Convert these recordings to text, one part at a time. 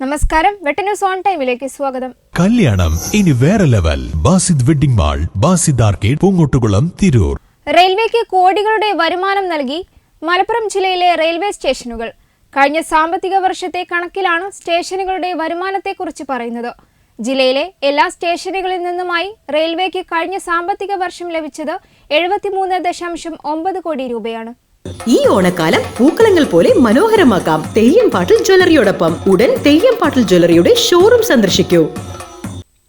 നമസ്കാരം. വെട്ട news on ടൈമിലേക്ക് സ്വാഗതം. കല്യാണം. ഇനി വേറെ level. Basid wedding mall Basid arcade Poongottukulam Tirur. റെയിൽവേക്ക് കോടികളുടെ വരുമാനം നൽകി മലപ്പുറം ജില്ലയിലെ റെയിൽവേ സ്റ്റേഷനുകൾ. കഴിഞ്ഞ സാമ്പത്തിക വർഷത്തെ കണക്കിലാണ് സ്റ്റേഷനുകളുടെ വരുമാനത്തെക്കുറിച്ച് പറയുന്നത്. ജില്ലയിലെ എല്ലാ സ്റ്റേഷനുകളിൽ നിന്നുമായി റെയിൽവേക്ക് കഴിഞ്ഞ സാമ്പത്തിക വർഷം ലഭിച്ചത് എഴുപത്തിമൂന്ന് ദശാംശം ഒമ്പത് കോടി രൂപയാണ്. ഈ ഓണക്കാലം പൂക്കളങ്ങൾ പോലെ മനോഹരമാക്കാം. തെയ്യം പാട്ടിൽ ജ്വല്ലറിയോടൊപ്പം ഉടൻ തെയ്യം പാട്ടിൽ ജ്വല്ലറിയുടെ ഷോറൂം സന്ദർശിക്കൂ.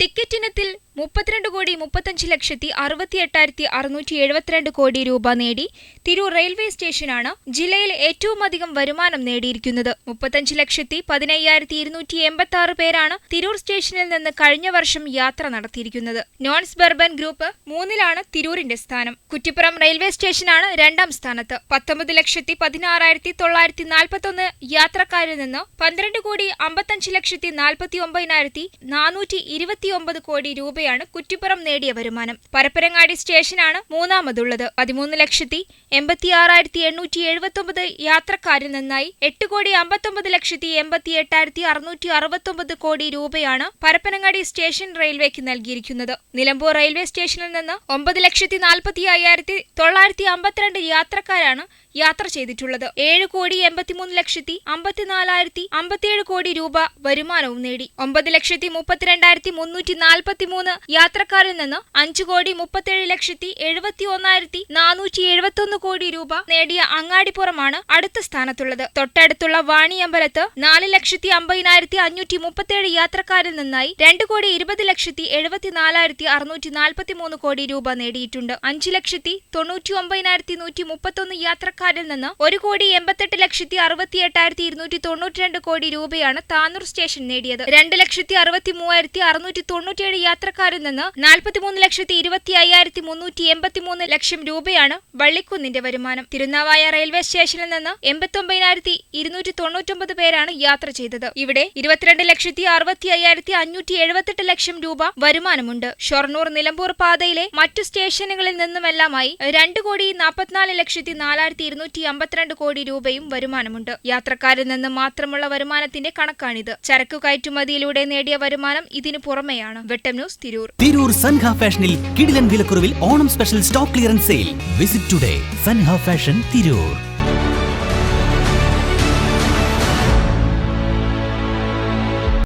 ടിക്കറ്റ് ഇനത്തിൽ മുപ്പത്തിരണ്ട് കോടി മുപ്പത്തഞ്ച് ലക്ഷത്തി അറുപത്തി എട്ടായിരത്തി അറുന്നൂറ്റി എഴുപത്തിരണ്ട് കോടി രൂപ നേടി തിരൂർ റെയിൽവേ സ്റ്റേഷനാണ് ജില്ലയിൽ ഏറ്റവും അധികം വരുമാനം നേടിയിരിക്കുന്നത്. മുപ്പത്തഞ്ച് ലക്ഷത്തി പതിനയ്യായിരത്തി ഇരുന്നൂറ്റി എൺപത്തി ആറ് പേരാണ് തിരൂർ സ്റ്റേഷനിൽ നിന്ന് കഴിഞ്ഞ വർഷം യാത്ര നടത്തിയിരിക്കുന്നത്. നോൺ സ്ബർബൻ ഗ്രൂപ്പ് മൂന്നിലാണ് തിരൂരിന്റെ സ്ഥാനം. കുറ്റിപ്പുറം റെയിൽവേ സ്റ്റേഷനാണ് രണ്ടാം സ്ഥാനത്ത്. പത്തൊമ്പത് ലക്ഷത്തി പതിനാറായിരത്തി തൊള്ളായിരത്തി നാൽപ്പത്തൊന്ന് യാത്രക്കാരിൽ നിന്ന് പന്ത്രണ്ട് കോടി അമ്പത്തഞ്ച് ലക്ഷത്തി നാൽപ്പത്തി ഒമ്പതിനായിരത്തി നാനൂറ്റി ഇരുപത്തിയൊമ്പത് കോടി രൂപയാണ് കുറ്റിപ്പുറം നേടിയ വരുമാനം. പരപ്പരങ്ങാടി സ്റ്റേഷനാണ് മൂന്നാമതുള്ളത്. പതിമൂന്ന് ലക്ഷത്തി എൺപത്തി ആറായിരത്തി എണ്ണൂറ്റി എഴുപത്തി ഒമ്പത് യാത്രക്കാരിൽ നിന്നായി എട്ട് കോടി അമ്പത്തൊമ്പത് ലക്ഷത്തി എൺപത്തി എട്ടായിരത്തി അറുന്നൂറ്റി അറുപത്തൊമ്പത് കോടി രൂപയാണ് പരപ്പനങ്ങാടി സ്റ്റേഷൻ റെയിൽവേക്ക് നൽകിയിരിക്കുന്നത്. നിലമ്പൂർ റെയിൽവേ സ്റ്റേഷനിൽ നിന്ന് ഒമ്പത് ലക്ഷത്തി നാൽപ്പത്തി അയ്യായിരത്തി തൊള്ളായിരത്തി അമ്പത്തിരണ്ട് യാത്രക്കാരാണ് യാത്ര ചെയ്തിട്ടുള്ളത്. ഏഴ് കോടി എൺപത്തിമൂന്ന് ലക്ഷത്തി അമ്പത്തിനാലായിരത്തി അമ്പത്തിയേഴ് കോടി രൂപ വരുമാനവും നേടി. ഒമ്പത് ലക്ഷത്തി മുപ്പത്തിരണ്ടായിരത്തി മുന്നൂറ്റി നാൽപ്പത്തി മൂന്ന് യാത്രക്കാരിൽ നിന്ന് അഞ്ച് കോടി മുപ്പത്തേഴ് ലക്ഷത്തി എഴുപത്തി ഒന്നായിരത്തി നാനൂറ്റി എഴുപത്തി ഒന്ന് കോടി രൂപ നേടിയ അങ്ങാടിപ്പുറമാണ് അടുത്ത സ്ഥാനത്തുള്ളത്. തൊട്ടടുത്തുള്ള വാണിയമ്പലത്ത് നാല് ലക്ഷത്തി അമ്പതിനായിരത്തി അഞ്ഞൂറ്റി മുപ്പത്തേഴ് യാത്രക്കാരിൽ നിന്നായി രണ്ട് കോടി ഇരുപത് ലക്ഷത്തി എഴുപത്തിനാലായിരത്തി അറുന്നൂറ്റി നാൽപ്പത്തി മൂന്ന് കോടി രൂപ നേടിയിട്ടുണ്ട്. അഞ്ച് ലക്ഷത്തി തൊണ്ണൂറ്റി ഒമ്പതിനായിരത്തി നൂറ്റി മുപ്പത്തൊന്ന് യാത്രക്കാരിൽ നിന്ന് ഒരു കോടി എൺപത്തെട്ട് ലക്ഷത്തി അറുപത്തി എട്ടായിരത്തി ഇരുന്നൂറ്റി തൊണ്ണൂറ്റി രണ്ട് കോടി രൂപയാണ് താനൂർ സ്റ്റേഷൻ നേടിയത്. രണ്ട് ലക്ഷത്തി അറുപത്തി മൂവായിരത്തി അറുന്നൂറ്റി തൊണ്ണൂറ്റിയേഴ് യാത്രക്കാരിൽ നിന്ന് നാൽപ്പത്തിമൂന്ന് ലക്ഷത്തി ഇരുപത്തി അയ്യായിരത്തി മുന്നൂറ്റി എൺപത്തിമൂന്ന് ലക്ഷം രൂപയാണ് വള്ളിക്കുന്നിന്റെ വരുമാനം. തിരുനാവായ റെയിൽവേ സ്റ്റേഷനിൽ നിന്ന് എൺപത്തൊമ്പതിനായിരത്തി ഇരുന്നൂറ്റി തൊണ്ണൂറ്റൊമ്പത് പേരാണ് യാത്ര ചെയ്തത്. ഇവിടെ ഇരുപത്തിരണ്ട് ലക്ഷത്തി അറുപത്തി അയ്യായിരത്തി അഞ്ഞൂറ്റി എഴുപത്തെട്ട് ലക്ഷം രൂപ വരുമാനമുണ്ട്. ഷൊർണൂർ നിലമ്പൂർ പാതയിലെ മറ്റു സ്റ്റേഷനുകളിൽ നിന്നുമെല്ലാമായി രണ്ട് കോടി നാൽപ്പത്തിനാല് ലക്ഷത്തി നാലായിരത്തി ഇരുന്നൂറ്റി അമ്പത്തിരണ്ട് കോടി രൂപയും വരുമാനമുണ്ട്. യാത്രക്കാരിൽ നിന്ന് മാത്രമുള്ള വരുമാനത്തിന്റെ കണക്കാണിത്. ചരക്കു കയറ്റുമതിയിലൂടെ നേടിയ വരുമാനം ഇതിനു പുറമെയാണ്. വെട്ടം ന്യൂസ് തിരൂർ. തിരൂർ സൻഹ ഫാഷനിൽ കിടിലൻ വിലക്കുറവിൽ Onam special stock clearance sale. Visit today. Sanha fashion Tirur.